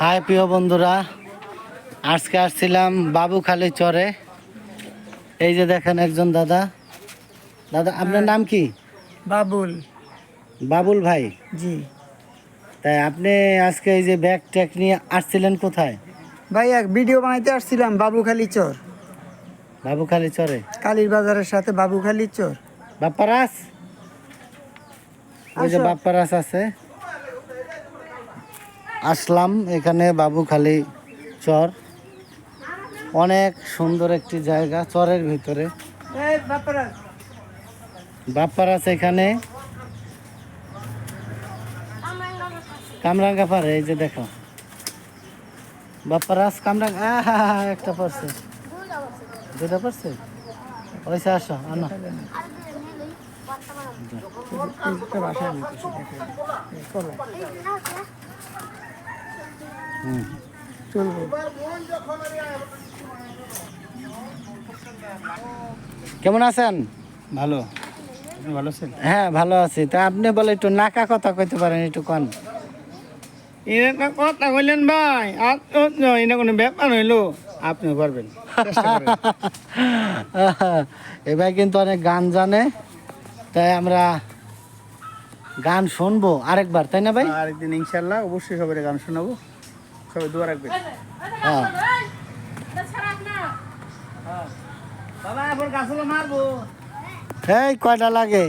High প্রিয় বন্ধুরা আজকে আসছিলাম বাবুখালী চরে। এই যে দেখেন একজন দাদা। দাদা আপনার নাম কি? বাবুল। বাবুল ভাই? জি। তাই আপনি আজকে এই যে ব্যাগ ট্যাগ নিয়ে আসছিলেন কোথায়? ভাই এক ভিডিও বানাইতে আসছিলাম বাবুখালী চর। বাবুখালী চরে? কালীর বাজারের সাথে বাবুখালী চর। বাপ্পারাস? ওই যে। বাপ্পারাস আছে। আসলাম এখানে বাবুখালী চর অনেক সুন্দর একটি জায়গা চরের ভিতরে বাপ্পারাস এখানে কামরাঙ্গা পারে এই যে দেখো বাপ্পারাস কামরাঙ্গা আহা একটা পড়ছে দুটা পড়ছে ওইসে আসো আনো চলবো। কেমন আছেন? ভালো। ভালো আছেন? হ্যাঁ ভালো আছি। তা আপনি বলে একটু নাকা কথা কইতে পারেন একটু কন। এটা কথা কইলেন ভাই আর এটা কোনো ব্যাপার হইল? আপনি পারবেন। এবার কিন্তু অনেক গান জানে তাই আমরা গান শুনব আরেকবার তাই না ভাই? আর একদিন ইনশাল্লাহ অবশ্যই সবাই গান শোনাবো। সবাই দোয়া রাখবেন। হ্যাঁ। বাবা এখন গাছগুলো মারবো। এই কয়টা লাগে?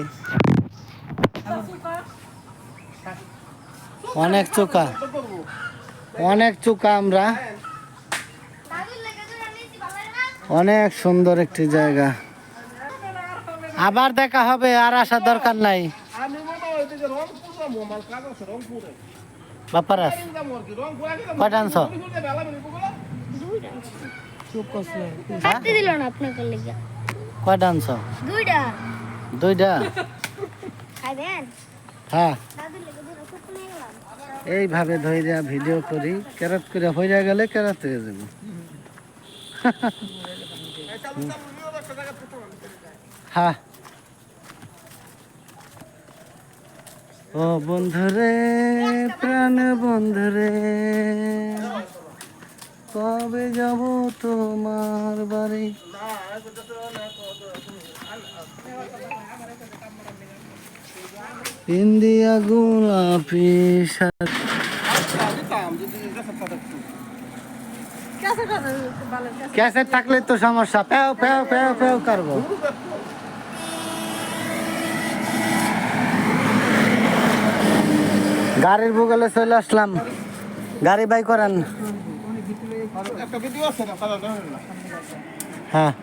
অনেক চোকা। অনেক চোকা আমরা। অনেক সুন্দর একটি জায়গা। আবার দেখা হবে আর আসার দরকার নাই। বাপারাস যাব আর কি রংপুর আগে যাব কয়টা আনছ? বগুলা হ্যাঁ? দিল না আপনাকে লেগে। কয়টা আনছ? দুইটা। দুইটা? খাইবেন? হ্যাঁ। এইভাবে ধরে ভিডিও করি। ক্যারাত করে হয়ে গেলে ক্যারাত হয়ে যাবে। হ্যাঁ। ও বন্ধুরে প্রাণ বন্ধুরে কবে যাব তোমার বাড়ি? ইন্দিয়া গোলাপি শাড়ি। ক্যাসেট থাকলে তো সমস্যা। প্যাও প্যাও প্যাও প্যাও করব। গাড়ির ভূগোলে চলে আসলাম। গাড়ি বাই করেন। হ্যাঁ।